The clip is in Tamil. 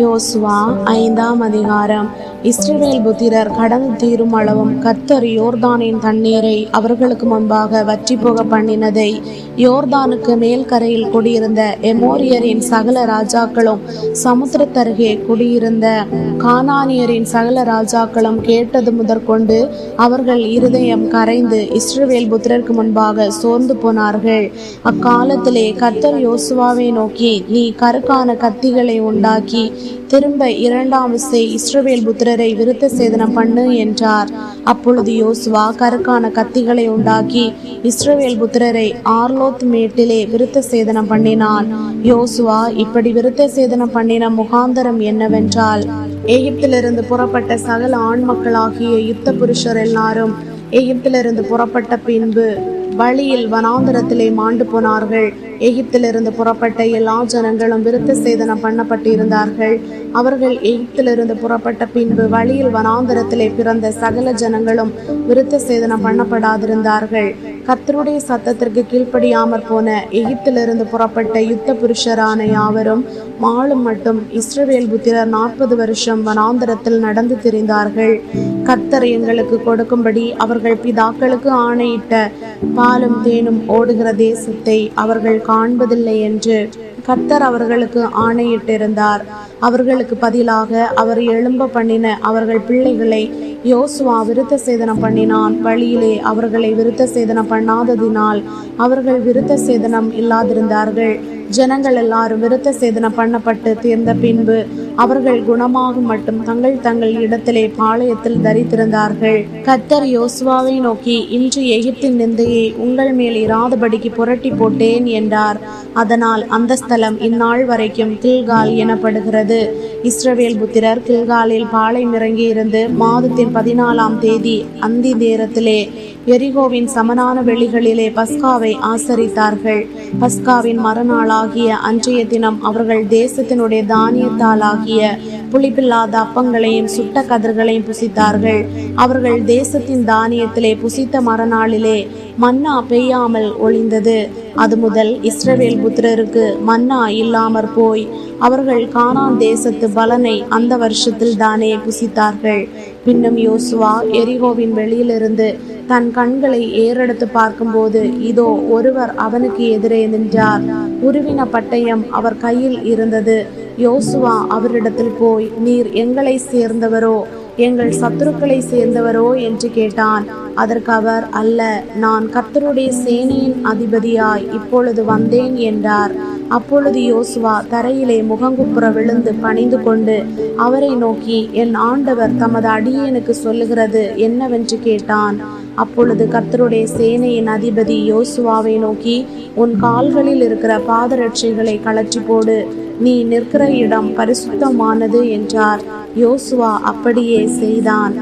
யோசுவா ஐந்தாம் அதிகாரம். இஸ்ரவேல் புத்திரர் கடன் தீரும் அளவும் கர்த்தர் யோர்தானின் தண்ணீரை அவர்களுக்கு முன்பாக வற்றி போக பண்ணினதை யோர்தானுக்கு மேல் கரையில் குடியிருந்த எமோரியரின் சகல ராஜாக்களும் சமுத்திரத்தருகே குடியிருந்த கானானியரின் சகல ராஜாக்களும் கேட்டது முதற்கொண்டு அவர்கள் இருதயம் கரைந்து இஸ்ரவேல் புத்திரருக்கு முன்பாக சோர்ந்து போனார்கள். அக்காலத்திலே கர்த்தர் யோசுவாவை நோக்கி நீ கருக்கான கத்திகளை உண்டாக்கி திரும்ப இரண்டாம் விசை இஸ்ரவேல் புத்திரரை விருத்த சேதனம் பண்ணு என்றார். அப்பொழுது யோசுவா கருக்கான கத்திகளை உண்டாக்கி இஸ்ரவேல் புத்திரரை ஆர்லோத் மேட்டிலே விருத்த சேதனம் பண்ணினான். யோசுவா இப்படி விருத்த சேதனம் பண்ணின முகாந்தரம் என்னவென்றால் எகிப்திலிருந்து புறப்பட்ட சகல ஆண் மக்களாகிய யுத்த புருஷர் எல்லாரும் எகிப்திலிருந்து புறப்பட்ட பின்பு வழியில் வனாந்தரத்திலே மாண்டு போனார்கள். எகிப்திலிருந்து புறப்பட்ட எல்லா ஜனங்களும் விருத்த சேதனம் பண்ணப்பட்டிருந்தார்கள். அவர்கள் எகிப்திலிருந்து புறப்பட்ட பின்பு வழியில் வனாந்தரத்திலே பிறந்த சகல ஜனங்களும் விருத்த சேதனம் பண்ணப்படாதிருந்தார்கள். கர்த்தருடைய சத்தத்திற்கு கீழ்ப்படியாமற் போன எகிப்திலிருந்து புறப்பட்ட யுத்த புருஷரான யாவரும் மாலும் மட்டும் இஸ்ரவேல் புத்திரர் நாற்பது வருஷம் வனாந்தரத்தில் நடந்து திரிந்தார்கள். கர்த்தர் எங்களுக்கு கொடுக்கும்படி அவர்கள் பிதாக்களுக்கு ஆணையிட்ட பாலும் தேனும் ஓடுகிற தேசத்தை அவர்கள் காண்பதில்லை என்று கர்த்தர் அவர்களுக்கு ஆணையிட்டிருந்தார். அவர்களுக்கு பதிலாக அவர் எழும்ப பண்ணின அவர்கள் பிள்ளைகளை யோசுவா விருத்த சேதனம் பண்ணினான். வழியிலே அவர்களை விருத்த சேதனம் பண்ணாததினால் அவர்கள் விருத்த சேதனம் இல்லாதிருந்தார்கள். ஜனங்கள் எல்லாரும் விருத்த சேதனம் பண்ணப்பட்டு தீர்ந்த பின்பு அவர்கள் குணமாகும் மட்டும் தங்கள் தங்கள் இடத்திலே பாளையத்தில் தரித்திருந்தார்கள். கத்தர் யோசுவாவை நோக்கி இன்று எகிப்தின் நிந்தையை உங்கள் மேல் இராதபடிக்கு புரட்டி போட்டேன் என்றார். அதனால் அந்த ஸ்தலம் இந்நாள் வரைக்கும் கில்கால் எனப்படுகிறது. இஸ்ரவேல் புத்திரர் கில்காலில் பாளையம் இறங்கி இருந்து மாதத்தின் பதினாலாம் தேதி அந்தி நேரத்திலே எரிகோவின் சமனான வெளிகளிலே பஸ்காவை ஆசரித்தார்கள். பஸ்காவின் ஆகிய அன்றைய தினம் அவர்கள் தேசத்தினுடைய தானியத்தாலாகிய புளிப்பில்லாத அப்பங்களையும் சுட்ட கதிர்களையும் புசித்தார்கள். அவர்கள் தேசத்தின் தானியத்திலே புசித்த மறுநாளிலே மன்னா பெய்யாமல் ஒளிந்தது. அது முதல் இஸ்ரவேல் புத்திரருக்கு மன்னா இல்லாமற் போய் அவர்கள் கானான் தேசத்து பலனை அந்த வருஷத்தில் தானே புசித்தார்கள். பின்னும் யோசுவா எரிகோவின் வெளியிலிருந்து தன் கண்களை ஏறெடுத்து பார்க்கும்போது இதோ ஒருவர் அவனுக்கு எதிரே நின்றார். உருவின பட்டயம் அவர் கையில் இருந்தது. யோசுவா அவரிடத்தில் போய் நீர் எங்களை சேர்ந்தவரோ? எங்கள் சத்துருக்களை சேர்ந்தவரோ? என்று கேட்டான். அதற்கு அவர் அல்ல நான் கர்த்தருடைய சேனையின் அதிபதியாய் இப்பொழுது வந்தேன் என்றார். அப்பொழுது யோசுவா தரையிலே முகங்குப்புற விழுந்து பணிந்து கொண்டு அவரை நோக்கி என் ஆண்டவர் தமது அடியேனுக்கு சொல்லுகிறது என்னவென்று கேட்டான். அப்பொழுது கர்த்தருடைய சேனையின் அதிபதி யோசுவாவை நோக்கி உன் கால்களில் இருக்கிற பாதரட்சைகளை கலற்றி போடு நீ நிற்கிற இடம் பரிசுத்தமானது என்றார். யோசுவா அப்படியே செய்தான்.